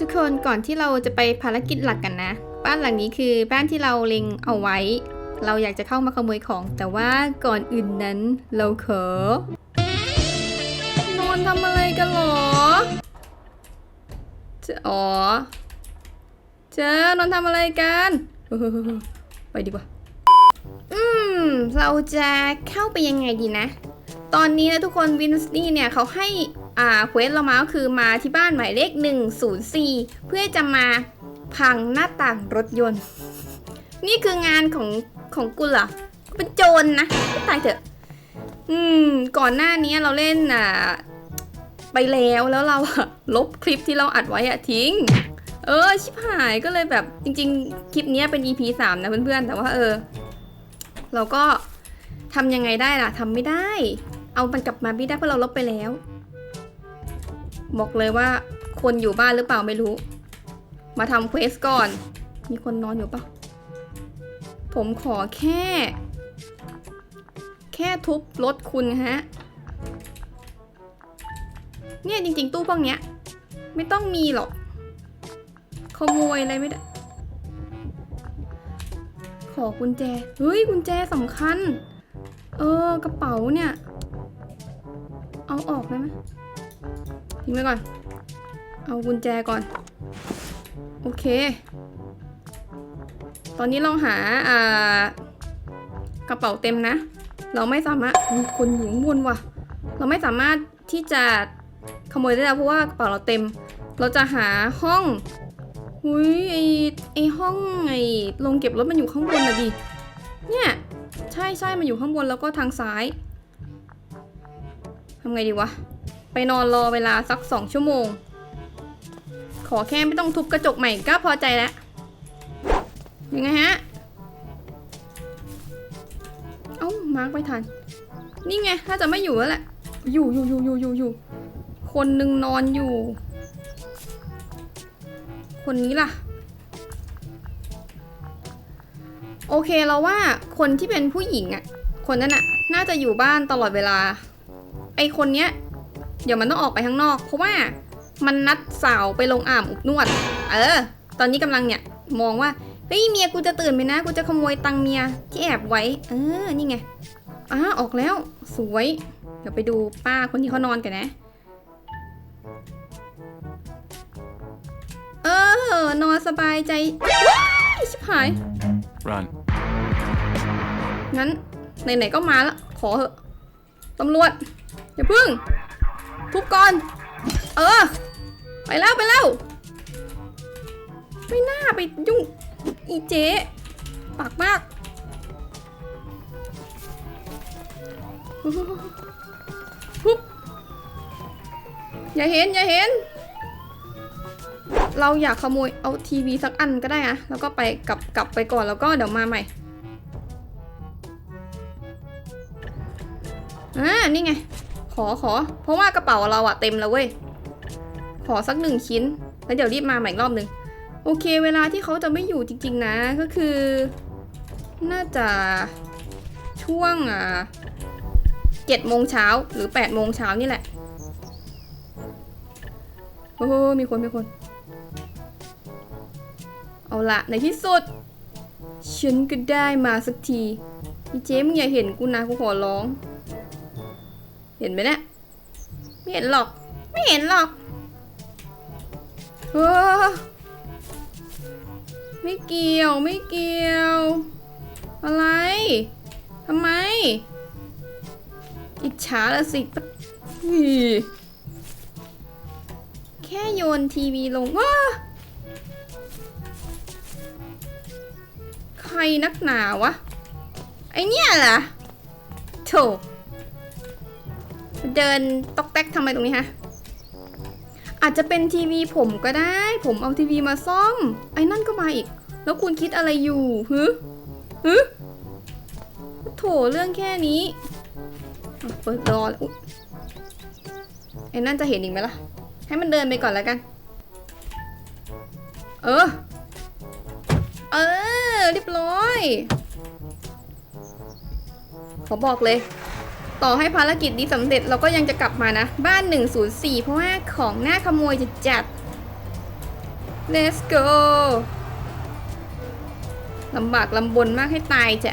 ทุกคนก่อนที่เราจะไปภารกิจหลักกันนะ บ้านหลังนี้คือบ้านที่เราเล็งเอาไว้ เราอยากจะเข้ามาขโมยของ แต่ว่าก่อนอื่นนั้นเราเขอนอนทำอะไรกันหรอเจะอ๋อเจอนอนทำอะไรกันไปดีกว่า อืม เราจะเข้าไปยังไงดีนะ ตอนนี้นะทุกคนวินสตี้เนี่ยเขาให้ อ่าเควสเรามาก็คือมาที่บ้านหมายเลข 104 เพื่อจะมาพังหน้าต่างรถยนต์ นี่คืองานของของกูเหรอเป็นโจรนะตายเถอะ อืม ก่อนหน้านี้เราเล่นอ่าไปแล้วแล้วเราลบคลิปที่เราอัดไว้อะทิ้ง เออ ชิบหายก็เลยแบบจริง ๆ คลิปนี้เป็น EP 3 นะเพื่อนๆ แต่ว่าเออ เราก็ทำยังไงได้ล่ะทำไม่ได้ เอามันกลับมาไม่ได้เพราะเราลบไปแล้ว บอกเลยว่าคนอยู่บ้านหรือเปล่าไม่รู้ มาทำเควสก่อน มีคนนอนอยู่ปะผมขอแค่ แค่ทุบรถคุณฮะ เนี่ยจริง ๆ ตู้พวกเนี้ย ไม่ต้องมีหรอก ขโมยอะไรไม่ได้ ขอกุญแจ เฮ้ยกุญแจสำคัญ เออกระเป๋าเนี่ย เอาออกได้ไหม ทิ้งไว้ก่อน เอากุญแจก่อน โอเค ตอนนี้เราหาอ่ากระเป๋าเต็มนะ เราไม่สามารถมีคนอยู่ข้างบนว่ะ เราไม่สามารถที่จะขโมยได้แล้วเพราะว่ากระเป๋าเราเต็ม เราจะหาห้องหุยไอไอห้องไอโรงเก็บรถมันอยู่ข้างบนนะดิเนี่ยใช่ใช่มันอยู่ข้างบนแล้วก็ทางซ้ายทำไงดีวะ ไปนอนรอเวลาสักสองชั่วโมง ขอแค่ไม่ต้องทุบกระจกใหม่ก็พอใจแล้ว ยังไงฮะ เอ้า มาร์กไปทัน นี่ไง ถ้าจะไม่อยู่แล้วแหละ อยู่อยู่อยู่อยู่อยู่อยู่ คนหนึ่งนอนอยู่ คนนี้ล่ะโอเคเราว่าคนที่เป็นผู้หญิงอะคนนั้นอะน่าจะอยู่บ้านตลอดเวลา ไอคนเนี้ย เดี๋ยวมันต้องออกไปข้างนอก เพราะว่ามันนัดสาวไปลงอ่ามอุบนวด เออ ตอนนี้กำลังเนี่ยมองว่าเฮ้ยเมียกูจะตื่นไหมนะ กูจะขโมยตังค์เมียที่แอบไว้ เออ นี่ไงอ้าออกแล้ว สวย เดี๋ยวไปดูป้าคนที่เขานอนกันนะ เออ นอนสบายใจว้ายชิบหาย Run. งั้นไหนๆก็มาละขอเหอะตำรวจอย่าพึ่ง ทุบก่อน เออ ไปแล้วไปแล้ว ไม่น่าไปยุ่ง อีเจ๊ปากมากทุบอย่าเห็น อย่าเห็น เราอยากขโมยเอาทีวีสักอันก็ได้อะแล้วก็ไปกลับกลับไปก่อนแล้วก็เดี๋ยวมาใหม่อ่านี่ไง อขอ เพราะว่ากระเป๋าเราอะเต็มแล้วเว้ย ขอสักหนึ่งชิ้น แล้วเดี๋ยวรีบมาใหม่อีกรอบหนึ่งโอเค เวลาที่เขาจะไม่อยู่จริงๆนะ ก็คือ น่าจะช่วงอ่าเจ็ดโมงเช้าหรือแปดโมงเช้านี่แหละ โอ้โหมีคนมีคน เอาละในที่สุด ฉันก็ได้มาสักทีพี่เจ๊มึงอย่าเห็นกูนะกูขอร้อง เห็นไหมเนี่ยไม่เห็นหรอก ไม่เห็นหรอกเออไม่เกี่ยวไม่เกี่ยว อะไรทำไม อิจฉาละสิปะอุ๊ยแค่โยนทีวีลงว้าใครนักหนาวะ ไอเนี่ยเหรอโถ เดินตอกแตกทำไมตรงนี้ฮะ อาจจะเป็นทีวีผมก็ได้ ผมเอาทีวีมาซ่อม ไอ้นั่นก็มาอีก แล้วคุณคิดอะไรอยู่ฮึฮึโถเรื่องแค่นี้เปิดรอเลอไอ้นั่นจะเห็นอีกไหมล่ะ ให้มันเดินไปก่อนแล้วกัน เออ เออเรียบร้อย ขอบอกเลย ต่อให้ภารกิจนี้สำเร็จเราก็ยังจะกลับมานะ บ้าน 104 เพราะว่าของหน้าขโมยจะจัด let's go ลำบากลำบนมากให้ตายจะ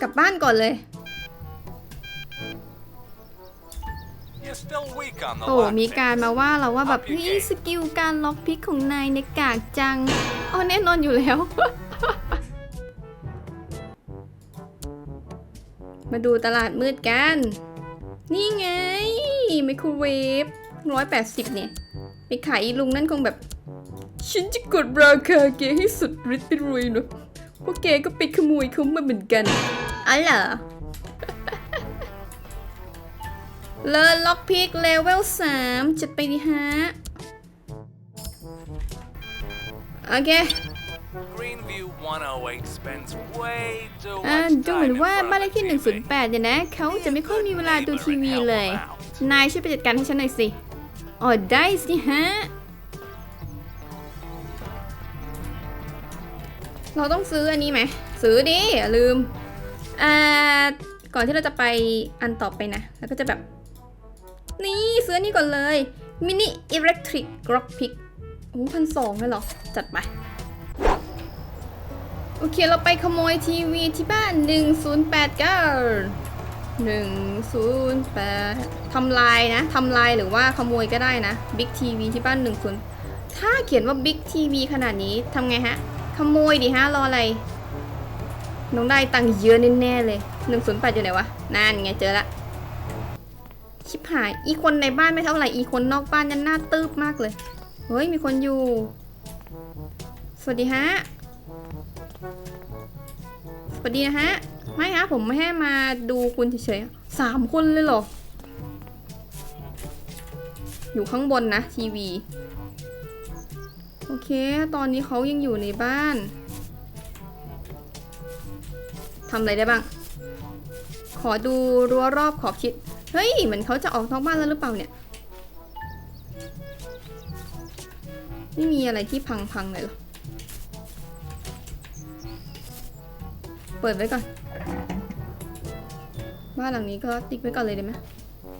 กลับบ้านก่อนเลย โอ้ lock มีการ picks. มาว่าเราว่าแบบ Up you เฮ้ย game สกิลการล็อกพิกของนายในยกากจังอ๋อแน่นอนอยู่แล้ว มาดูตลาดมืดกัน นี่ไงไมโครเวฟร้อยแปดสิบเนี่ย ไปขายอีลุงนั่นคงแบบ ฉันจะกดราคาแกให้สุดฤทธิ์ไปรวยเนอะเพราะแกก็ไปขโมยเขามาเหมือนกันอ๋อเหรอ เลอล็อกพิกเลเวล3จัดไปดิฮะ โอเค Greenview 108 spends way too อ่า much ดูเหมือน time in ว่า front บ้านเล of ขที่ the TV. 108 เนี่ยนะ เขาจะไม่ค่อยมีเวลาดูทีวีเลย นายช่วยไปจัดการให้ฉันหน่อยสิ อ๋อ ได้สิฮะ เราต้องซื้ออันนี้ไหม ซื้อดิ อย่าลืม อ่า ก่อนที่เราจะไปอันต่อไปนะ แล้วก็จะแบบ นี่ซื้อนนี้ก่อนเลยมินิอิเล็กทริกกรอกพิกโอ้พันสองเลยเหรอ จัดไป โอเคเราไปขโมยทีวีที่บ้าน 1089 108ทำลายนะทำลายหรือว่าขโมยก็ได้นะบิ๊กทีวีที่บ้าน 10 ถ้าเขียนว่าบิ๊กทีวีขนาดนี้ทำไงฮะ ขโมยดิฮะ รออะไร น้องได้ตังค์เยอะแน่ๆเลย 108อยู่ไหนวะ นั่นไงเจอละ ชิบหาย อีคนในบ้านไม่เท่าไหร่ อีคนนอกบ้านยันหน้าตืบมากเลย เฮ้ย มีคนอยู่ สวัสดีฮะ สวัสดีนะฮะ ไม่ฮะ ผมไม่ให้มาดูคุณเฉยๆสามคนเลยเหรอ อยู่ข้างบนนะ ทีวี โอเค ตอนนี้เขายังอยู่ในบ้าน ทำอะไรได้บ้าง ขอดูรั้วรอบขอบชิด เฮ้ยเหมือนเขาจะออกนอกบ้านแล้วหรือเปล่าเนี่ย ไม่มีอะไรที่พังๆเลยหรอ เปิดไว้ก่อน บ้านหลังนี้ก็ติ๊กไว้ก่อนเลยได้ไหม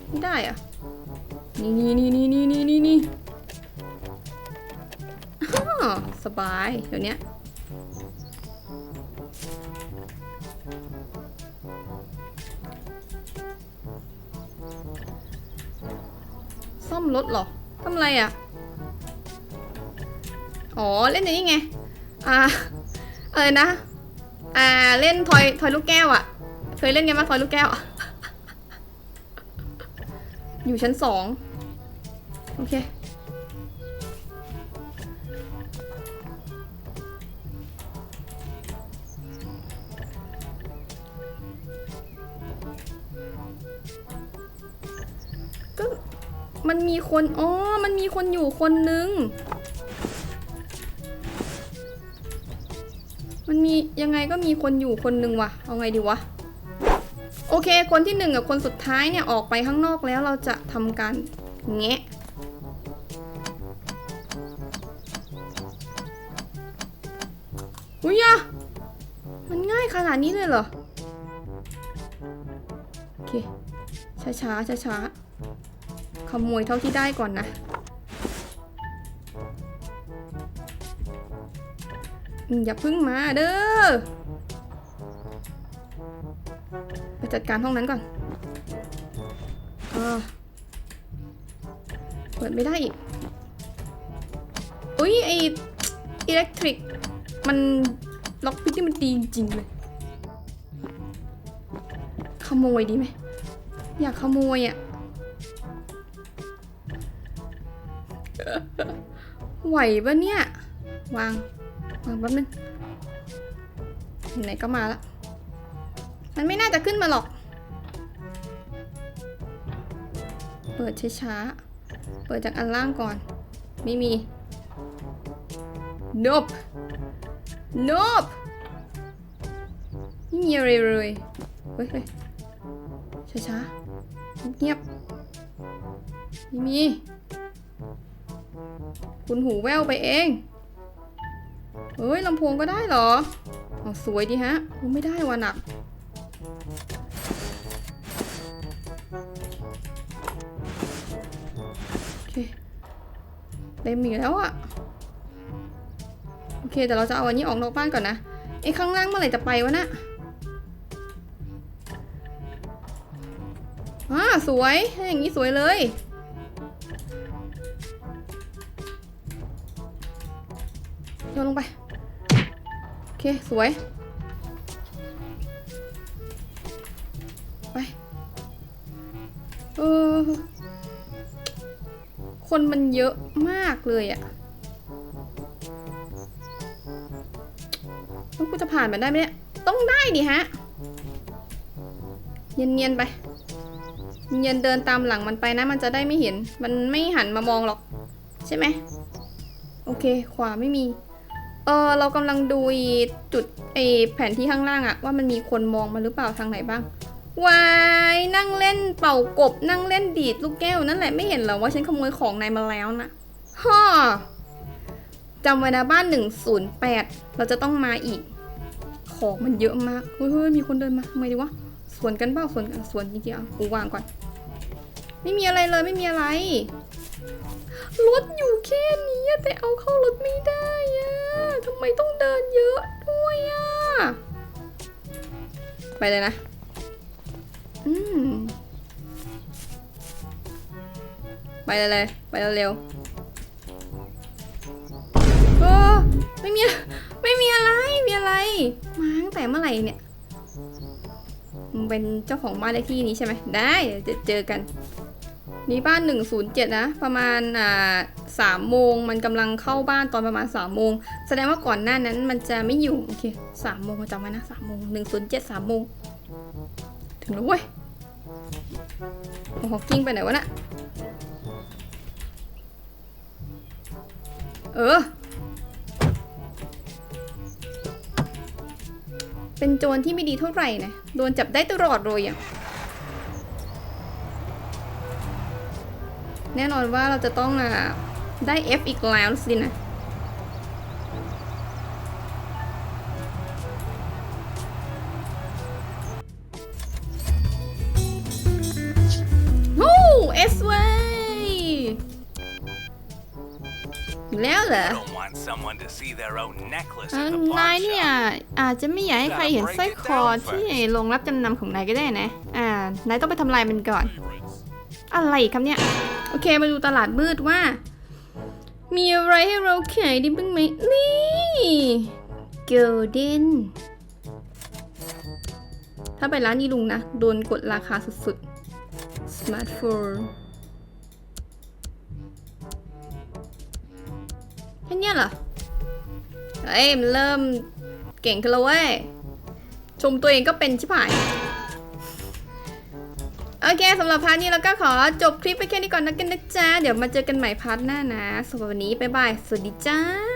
ไม่ได้อะนี่นี่นี่นี่นี่นี่นี่นี่สบาย เดี๋ยวนี้ รถเหรอทำอะไรอะ่ะ อ๋อ เล่นอย่างนี้ไง อ่าอะไรนะ อ่า เล่นทอยทอยลูกแก้วอะ่ะ เคยเล่นกันไหมทอยลูกแก้วอะอยู่ชั้นสองโอเค มันมีคนอ๋อมันมีคนอยู่คนนึง มันมียังไงก็มีคนอยู่คนหนึ่งวะเอาไงดีวะ โอเค คนที่หนึ่งกับคนสุดท้ายเนี่ยออกไปข้างนอกแล้วเราจะทำการแงะอุ้ยอะมันง่ายขนาดนี้เลยเหรอ โอเค ช้าช้าช้าช้าๆ ขโมยเท่าที่ได้ก่อนนะอืมอย่าพึ่งมาเด้อ ไปจัดการห้องนั้นก่อนอาเปิดไม่ได้อีก อุ้ยไออิเล็กทริก มันล็อกพิกที่มันดีจริงๆเลย ขโมยดีไหม อยากขโมยอะ่ะ ไหวปะเนี่ย วาง วางแป๊บนึงไหนก็มาละ มันไม่น่าจะขึ้นมาหรอก เปิดช้าๆ เปิดจากอันล่างก่อน ไม่มี nope nope ไม่มีอะไรเลยเฮ้ยเฮ้ยช้าๆ เงียบไม่มี คุณหูแววไปเองเอ้ยลำโพงก็ได้หรอเอาสวยดีฮะไม่ได้ว่ะหนักเเต็มอีกแล้วอะโอเคแต่เราจะเอาอันนี้ออกนอกบ้านก่อนนะไอ้ข้างล่างเมื่อไหร่จะไปวะนะอ่าสวยอย่างนี้สวยเลย นลงไป โอเค สวย ไป เออ คนมันเยอะมากเลยอะแล้วกูจะผ่านมันได้ไหมเนี่ย ต้องได้ดิฮะ เนียนๆไป เนียนเดินตามหลังมันไปนะ มันจะได้ไม่เห็น มันไม่หันมามองหรอก ใช่ไหม โอเค ขวาไม่มี เออเรากำลังดูจุดไอแผนที่ข้างล่างอะว่ามันมีคนมองมาหรือเปล่าทางไหนบ้างวายนั่งเล่นเป่ากบนั่งเล่นดีดลูกแก้วนั่นแหละไม่เห็นเหรอว่าฉันขโมยของนายมาแล้วนะฮ่อจำไว้นะบ้าน 108 เราจะต้องมาอีก ของมันเยอะมากเฮ้ยเฮ้ยมีคนเดินมาทำไมดีวะสวนกันเปล่าสวนกันสวนจริงๆอะกูวางก่อน ไม่มีอะไรเลยไม่มีอะไร รถอยู่แค่นี้แต่เอาเข้ารถไม่ได้อะทำไมต้องเดินเยอะด้วยอะไปเลยนะ อืม ไปเลยเลยไปเร็วๆเออไม่มี ไม่มีอะไร มีอะไร มาตั้งแต่เมื่อไหร่เนี่ยมึงเป็นเจ้าของบ้านเลขที่นี้ใช่ไหม ได้ จะเจอกัน นี่บ้าน 107 นะ ประมาณอ่าสามโมงมันกำลังเข้าบ้านตอนประมาณ3โมงแสดงว่าก่อนหน้านั้นมันจะไม่อยู่ โอเคสามโมงจำไว้นะสามโมง107สามโมงถึงแล้วเว้ยโอ้โหกิ้งไปไหนวะน่ะเออ เป็นโจรที่ไม่ดีเท่าไหร่นะ โดนจับได้ตลอดเลยอะ แน่นอนว่าเราจะต้องอะได้ F อีกแล้วสินะโอ้เอสเว้ยอีกแล้วเหรอ I don't want someone to see their own necklace อ่า at the นาย pawn เนี่ย shop. อาจจะไม่อยากให้ใครเห็นสร้อยคอที่โรงรับจำนำของนายก็ได้นะ อ่านายต้องไปทำลายมันก่อน อะไรอีกครับเนี่ยโอ เคมาดูตลาดมืดว่า มีอะไรให้เราขายดีบ้างไหม นี่เกลเด้นถ้าไปร้านนี้ลุงนะ โดนกดราคาสุดๆ สมาร์ทโฟนแค่นี้เหรอเฮ้ยมันเริ่มเก่งขึ้นแล้วเว้ย ชมตัวเองก็เป็นชิบหาย อเคสำหรับพาร์ทนี้เราก็ขอจบคลิปไปแค่นี้ก่อนนะกันนะจ๊ะ เดี๋ยวมาเจอกันใหม่พาร์ทหน้านะสำหรับวันนี้บ๊ายบาย สวัสดีจ้า